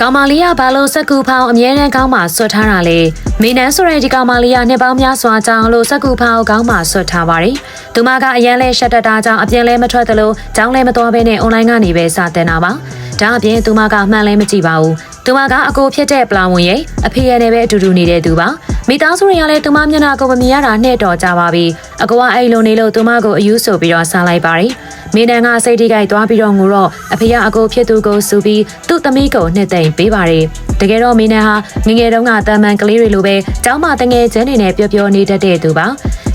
ကောင်မလေးကဘာလို့စက်ကူဖောင်းအမြဲတမ်းကောင်းမှဆွတ်ထားတာလဲမေနန်းဆိုတဲ့ဒီကောင်မလေးကနှစ်ပေါင်းများစွာကြောင်းလို့စက်ကူဖောင်းကောင်းမှဆွတ်ထားပါတယ်သူမကအရန်လဲရှက်တတာကြောင့်အပြင်လဲမထွက်သလိုကြောင်းလဲမတော်ဘဲနဲ့အွန်လိုင်းကနေပဲစာတင်တာပါဒါအပြင်သူမကမှန်လဲမကြည့်ပါဘူးသူမကအကိုဖြစ်တဲ့ပလာဝင်ရဲ့အဖေရဲ့နဲ့ပဲအတူတူနေတဲ့သူပါမိသားစုတွေကလည်းသူမမျက်နှာကိုမမြင်ရတာနဲ့တော်ကြပါပြီအကိုကအဲ့လိုနေလို့သူမကိုအယူဆိုပြီးတော့ဆန်းလိုက်ပါတယ် မင်းနန်းကစိတ်ထိကြိုက်သွားပြီးတော့ငိုတော့အဖေကအကိုဖြစ်သူကိုစူပြီးသူ့သမီးကိုနှစ်သိမ့်ပေးပါတယ်တကယ်တော့မင်းနန်းဟာငငယ်တုန်းကတာမန်ကလေးတွေလိုပဲကျောင်းမှာတငယ်ချင်းတွေနဲ့ပျော်ပျော်နေတတ်တဲ့သူပါ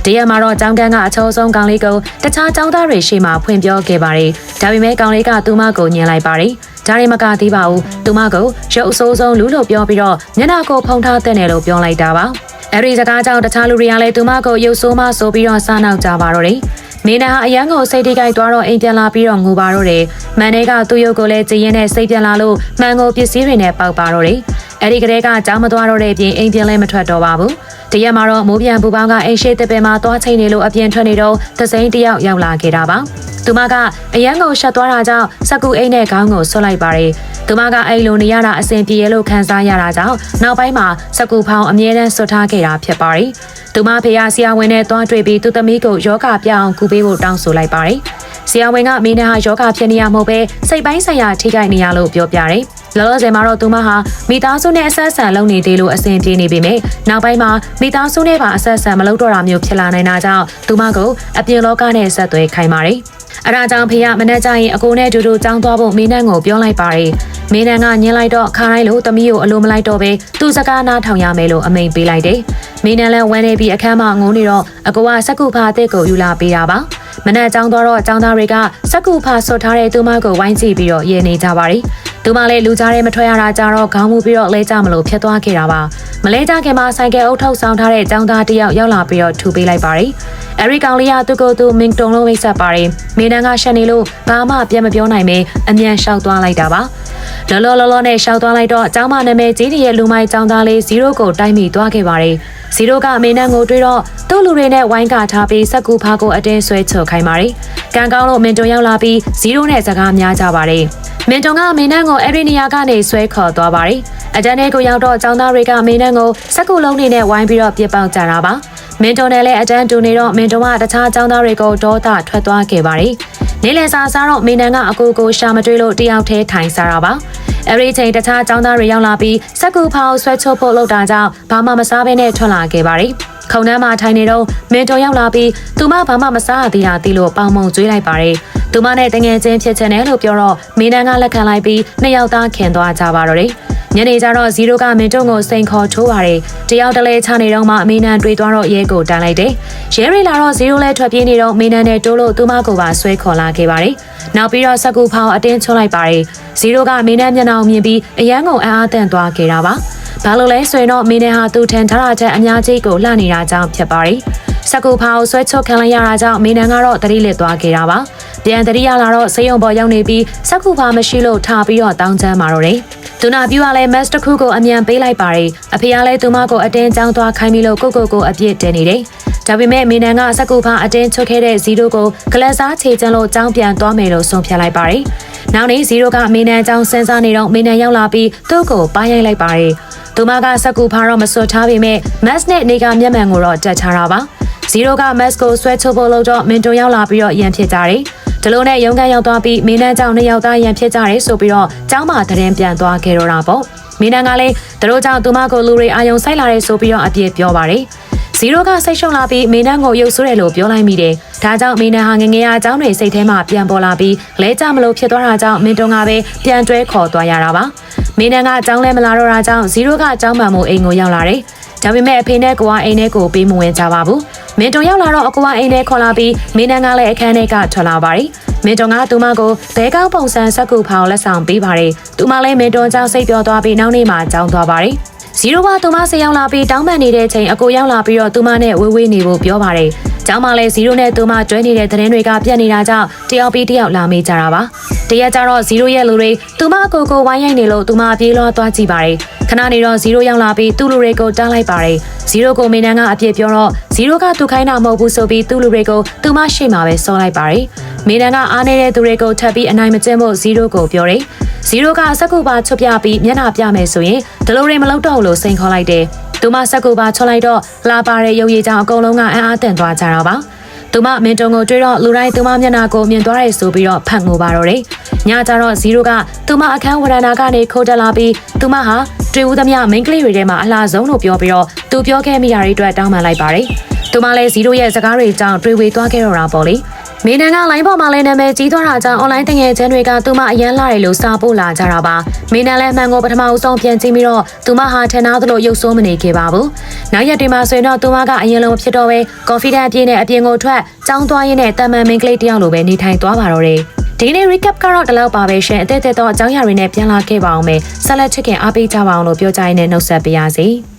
တရက်မှာတော့ចောင်းကန်းကအချောဆုံးကောင်လေးကိုတခြားចောင်းသားတွေရှေ့မှာဖွင့်ပြောခဲ့ပါတယ်ဒါပေမဲ့ကောင်လေးကသူမကိုညင်လိုက်ပါတယ်ဒါရီမကသေးပါဘူးသူမကိုရုပ်အဆိုးဆုံးလူလို့ပြောပြီးတော့မျက်နှာကိုဖုံထားတဲ့နယ်လို့ပြောလိုက်တာပါအဲ့ဒီစကားကြောင့်တခြားလူတွေကလည်းသူမကိုရုပ်ဆိုးမဆိုပြီးတော့စားနောက်ကြပါတော့တယ် မင်းနာအရန်ကိုစိတ်ထိကြိုက်သွားတော့အိမ်ပြန်လာပြီးတော့ငိုပါတော့တယ်။မန်နေကသူ့ရုပ်ကိုလည်းကြည်ရင်နဲ့စိတ်ပြန်လာလို့မှန်ကိုပစ္စည်းတွေနဲ့ပေါက်ပါတော့တယ်။အဲ့ဒီကလေးကကြောင်းမသွားတော့တဲ့ပြင်အိမ်ပြန်လည်းမထွက်တော့ပါဘူး။တရက်မှာတော့မိုးပြန်ပူပေါင်းကအိမ်ရှိတပင်မှာသွားချိန်နေလို့အပြင်ထွက်နေတော့သစိမ်းတယောက်ရောက်လာခဲ့တာပါ။သူမကအရန်ကိုရှက်သွားတာကြောင့်စကူအိမ်နဲ့ခေါင်းကိုဆွတ်လိုက်ပါတယ်။ သူမကအဲ့လိုနေရတာအဆင်ပြေလို့ခံစားရတာကြောင့်နောက်ပိုင်းမှာစကူဖောင်းအမြဲတမ်းဆွတ်ထားခဲ့တာဖြစ်ပါတယ်။သူမဖေရဆရာဝန်နဲ့တွားတွေ့ပြီးသူသမီးကိုယောဂပြအောင်ကူပေးဖို့တောင်းဆိုလိုက်ပါတယ်။ဆရာဝန်ကမင်းနဲ့ဟာယောဂဖြစ်နေရမဟုတ်ပဲစိတ်ပိုင်းဆိုင်ရာထိခိုက်နေရလို့ပြောပြတယ်။လောလောဆယ်မှာတော့သူမဟာမိသားစုနဲ့အဆက်အဆံလုပ်နေသေးလို့အဆင်ပြေနေပေမဲ့နောက်ပိုင်းမှာမိသားစုနဲ့ပါအဆက်အဆံမလုပ်တော့တာမျိုးဖြစ်လာနိုင်တာကြောင့်သူမကိုအပြင်လောကနဲ့ဆက်သွယ်ခိုင်းပါတယ်။ အဲဒါကြောင့်ဖေရမနေ့ကျရင်အကိုနဲ့အတူတူကြောင်းသွားဖို့မင်းနဲ့ကိုပြောလိုက်ပါတယ်။မင်းနဲ့ကညင်လိုက်တော့ခါတိုင်းလို့သမီးကိုအလိုမလိုက်တော့ပဲသူ့စကားနားထောင်ရမယ်လို့အမိန်ပေးလိုက်တယ်။မင်းနဲ့လည်းဝမ်းနေပြီးအခန်းမှာငိုနေတော့အကိုကစက်ကူဖာအစ်ကိုယူလာပေးတာပါ။မနေ့ကျောင်းသွားတော့ကျောင်းသားတွေကစက်ကူဖာဆွတ်ထားတဲ့သူမကိုဝိုင်းကြည့်ပြီးတော့ရေနေကြပါတယ်။သူမလည်းလူကြားထဲမထွက်ရတာကြတော့ခေါင်းမူပြီးတော့လဲကြမလို့ဖြစ်သွားခဲ့တာပါ။မလဲကြခင်မှာဆိုင်ကယ်အုပ်ထုတ်ဆောင်ထားတဲ့ကျောင်းသားတယောက်ရောက်လာပြီးတော့ထူပေးလိုက်ပါတယ်။ အဲဒီကောင်လေးကသူ့ကိုယ်သူမင်တုံလုံးဝိတ်ဆက်ပါတယ်။မိနန်းကရှက်နေလို့ဘာမှပြန်မပြောနိုင်ပဲအမြန်လျှောက်သွားလိုက်တာပါ။လောလောလောလောနဲ့ရှောက်သွားလိုက်တော့အเจ้าမနာမည်ကြီးရဲ့လူမိုက်ចောင်းသားလေး0ကိုတိုက်မိသွားခဲ့ပါတယ်။0ကအမေနန်းကိုတွေ့တော့သူ့လူတွေနဲ့ဝိုင်းကထားပြီးစက်ကူဖားကိုအတင်းဆွဲချွတ်ခိုင်းပါတယ်။ကံကောင်းလို့မင်တုံရောက်လာပြီး0နဲ့စကားများကြပါတယ်။မင်တုံကအမေနန်းကိုအဲ့ဒီနေရာကနေဆွဲခေါ်သွားပါတယ်။အတန်းထဲကိုရောက်တော့ចောင်းသားတွေကမေနန်းကိုစက်ကူလုံးတွေနဲ့ဝိုင်းပြီးတော့ပြစ်ပေါက်ကြတာပါ။ မင်တုံနဲ့လည်းအတန်းတူနေတော့မင်တုံကတခြားចောင်းသားတွေကိုဒေါသထွက်သွားခဲ့ပါတယ်။နေလည်စာစားတော့မေနန်းကအကိုကိုရှာမတွေ့လို့တယောက်တည်းထိုင်စားတာပါ။အဲဒီချိန်တခြားចောင်းသားတွေရောက်လာပြီးစက်ကူဖောက်ဆွဲချုပ်ဖို့လုပ်တာကြောင့်ဘာမှမစားဘဲနဲ့ထွက်လာခဲ့ပါတယ်။ခုံနှမ်းမှာထိုင်နေတော့မင်တော်ရောက်လာပြီးသူမဘာမှမစားရသေးတာသိလို့ပေါင်မုံကျွေးလိုက်ပါတယ်။သူမနဲ့တငယ်ချင်းဖြစ်ချင်တယ်လို့ပြောတော့မင်းနန်းကလက်ခံလိုက်ပြီးနှစ်ယောက်သားခင်သွားကြပါတော့တယ်။ ညနေကျတော့ဇီရိုကမင်တုံကိုစိန်ခေါ်ထိုးပါတယ်။တယောက်တလဲချနေတော့မှအမေနန်တွေ့သွားတော့ရဲကိုတိုင်လိုက်တယ်။ရဲရီလာတော့ဇီရိုလဲထွက်ပြေးနေတော့မေနန်နဲ့တိုးလို့သူမကိုပါဆွဲခေါ်လာခဲ့ပါတယ်။နောက်ပြီးတော့စကူဖောင်အတင်းချွတ်လိုက်ပါတယ်။ဇီရိုကမေနန်မျက်နှာကိုမြင်ပြီးအယမ်းကုန်အံ့အားသင့်သွားခဲ့တာပါ။ဘာလို့လဲဆိုရင်တော့မင်းနဲ့ဟာသူထန်ထားတာချက်အများကြီးကိုလှနေတာကြောင့်ဖြစ်ပါတယ်။စကူဖောင်ဆွဲချွတ်ခံလိုက်ရတာကြောင့်မင်းနန်ကတော့တတိလစ်သွားခဲ့တာပါ။ပြန်တတိရလာတော့စေယုံပေါ်ရောက်နေပြီးစကူဖောင်မရှိလို့ထားပြီးတော့တောင်းချမ်းมาတော့တယ်။ သူနာပြူကလည်းမတ်တစ်ခုကိုအမြန်ပေးလိုက်ပါတယ်။အဖေကလည်းသူမကိုအတင်းကြောင်းသွားခိုင်းပြီးလို့ကိုကိုကိုအပြစ်တင်နေတယ်။ဒါပေမဲ့မင်းနန်ကစကူဖောင်အတင်းချွတ်ခဲ့တဲ့ဇီရိုကိုဂလက်စားချေချင်လို့ကြောင်းပြန်သွားမယ်လို့ဆုံးဖြတ်လိုက်ပါတယ်။နောက်နေ့ဇီရိုကမင်းနန်ကြောင်းစဉ်းစားနေတော့မင်းနန်ရောက်လာပြီးသူ့ကိုပါရိုက်လိုက်ပါတယ်။သူမကစကူဖားတော့မစွတ်ထားပေမဲ့မတ်နဲ့နေကမျက်မှန်ကိုတော့တက်ချတာပါ။ဇီရိုကမတ်ကိုဆွဲချုပ်ဖို့လို့တော့မင်တိုရောက်လာပြီးတော့ရန်ဖြစ်ကြတယ်။ ဒီလိုနဲ့ရုံးကန်ရောက်သွားပြီးမင်းနန်းကြောင့်နှစ်ယောက်သားရန်ဖြစ်ကြတယ်ဆိုပြီးတော့ကျောင်းမှာတရင်ပြန်သွားခဲ့တော့တာပေါ့။မင်းနန်းကလည်းသူတို့ကြောင့်သူမကိုလူတွေအာယုံဆိုင်လာတယ်ဆိုပြီးတော့အပြစ်ပြောပါတယ်။ဇီရိုကစိတ်ရှုံလာပြီးမင်းနန်းကိုရုပ်ဆိုးတယ်လို့ပြောလိုက်မိတယ်။ဒါကြောင့်မင်းနန်းဟာငငယ်အကြောင်းတွေစိတ်ထဲမှာပြန်ပေါ်လာပြီးလဲကြမလို့ဖြစ်သွားတာကြောင့်မင်းတုံကပဲပြန်တွဲခေါ်သွားရတာပါ။မင်းနန်းကအကြောင်းလဲမလာတော့တာကြောင့်ဇီရိုကအကြောင်းမှန်မှုအိမ်ကိုရောက်လာတယ်။ ဒါပေမဲ့အဖေနဲ့ကိုကအိမ်ထဲကိုပေးမဝင်ကြပါဘူး။မင်းတုံရောက်လာတော့အကူကအိမ်ထဲခေါ်လာပြီးမင်းနန်းကလည်းအခန်းထဲကထွက်လာပါတယ်။မင်းတုံကသူမကိုဘဲကောင်းပုံစံစက်ကူဖောင်လက်ဆောင်ပေးပါတယ်။သူမလည်းမင်းတုံကြောင့်စိတ်ပြောသွားပြီးနောက်နေ့မှကြောင်းသွားပါတယ်။ဇီရိုကသူမဆေးရောက်လာပြီးတောင်းပန်နေတဲ့ချိန်အကိုရောက်လာပြီးတော့သူမနဲ့ဝေးဝေးနေဖို့ပြောပါတယ်။ ကျောင်းမှာလည်းဇီရိုနဲ့သူမတွဲနေတဲ့သတင်းတွေကပြတ်နေတာကြောင့်တယောက်ပြီးတယောက်လာမေးကြတာပါ။တရက်ကျတော့ဇီရိုရဲ့လူတွေသူမအကိုကိုဝိုင်းရိုက်နေလို့သူမပြေးလွှားသွားကြည့်ပါတယ်။ခဏနေတော့ဇီရိုရောက်လာပြီးသူ့လူတွေကိုတားလိုက်ပါတယ်။ဇီရိုကိုမင်းနန်းကအပြစ်ပြောတော့ဇီရိုကသူခိုင်းတာမဟုတ်ဘူးဆိုပြီးသူ့လူတွေကိုသူမရှိမှပဲစောလိုက်ပါတယ်။မင်းနန်းကအားနေတဲ့သူတွေကိုထပ်ပြီးအနိုင်မကျင့်ဖို့ဇီရိုကိုပြောတယ်။ဇီရိုကစက်ကူပါချွတ်ပြပြီးမျက်နှာပြမယ်ဆိုရင်ဒီလိုတွေမလုပ်တော့ဘူးလို့စိန်ခေါ်လိုက်တယ်။ သူမစက်ကူပါချွတ်လိုက်တော့လာပါတဲ့ရုပ်ရည်ကြောင့်အကုန်လုံးကအံ့အားသင့်သွားကြတာပါ။သူမမင်တုံကိုတွေ့တော့လူတိုင်းသူမမျက်နှာကိုမြင်သွားရဲဆိုပြီးတော့ဖတ်ငိုပါတော့တယ်။ညကျတော့ဇီရိုကသူမအခန်းဝရဏာကနေခိုးတက်လာပြီးသူမဟာတွေ့ဦးသမျှမိန်းကလေးတွေထဲမှာအလားဆုံးလို့ပြောပြီးတော့သူပြောခဲ့မိတာတွေအတွက်တောင်းပန်လိုက်ပါတယ်။သူမလည်းဇီရိုရဲ့စကားတွေကြောင့်တွေ့ဝေသွားခဲ့တော့တာပေါ့လေ။ မင်းနန်ကလိုင်းပေါ်မှာလည်းနာမည်ကြီးသွားတာကြောင့် online တငယ်ချင်းတွေကသူမအရန်လာတယ်လို့စာပို့လာကြတာပါ။မင်းနန်လည်းအမှန်ကိုပထမဦးဆုံးပြန်ကြည့်ပြီးတော့သူမဟာထင်သားသလိုရုပ်ဆိုးမနေခဲ့ပါဘူး။နောက်ရက်တွေမှာဆိုရင်တော့သူမကအရင်လုံးဖြစ်တော့ပဲ confident အပြည့်နဲ့အပြင်ကိုထွက်ចောင်းသွားရင်းနဲ့တာမန်မင်းကလေးတယောက်လိုပဲနေထိုင်သွားပါတော့တယ်။ဒီနေ့ recap ကတော့ဒီလောက်ပါပဲရှင်အသက်သက်တော့အကြောင်းအရာတွေနဲ့ပြန်လာခဲ့ပါအောင်မယ်ဆက်လက်ချစ်ခင်အားပေးကြပါအောင်လို့ပြောကြရင်းနဲ့နှုတ်ဆက်ပေးရစီ။